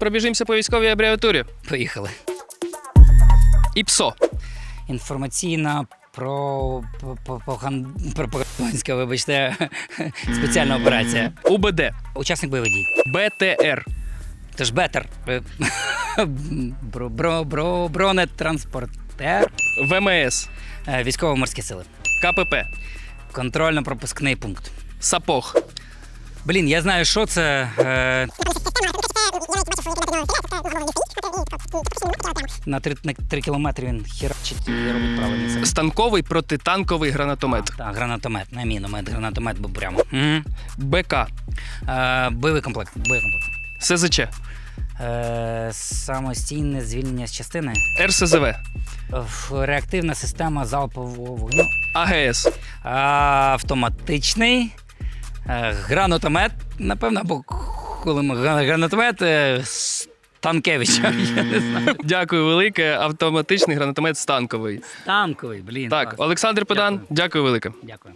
Пробіжимося по військовій абревіатурі. Поїхали. ІПСО. Інформаційна про пропагандська, вибачте, спеціальна операція. УБД. Учасник бойових дій. БТР. Бетер. Бро, бро, бро, бронетранспортер. ВМС. Е, Військово-морські сили. КПП. Контрольно-пропускний пункт. Сапог. Блін, я знаю, що це. Е, на 3, на 3 кілометри він херачить і робить правильний це. Станковий протитанковий гранатомет. Так, гранатомет, не міномет, гранатомет був прямо. Угу. БК. Е, бойовий комплект. Бойовий комплект. СЗЧ. Е, самостійне звільнення з частини. РСЗВ. Реактивна система залпового вогню. АГС. Автоматичний. е, Гранатомет, напевно, або гранатомет е, Станкевича. Я не знаю. Дякую велике. Автоматичний гранатомет станковий. Танковий, блін. Так, клас. Олександр Педан, Дякую. дякую велике. Дякую.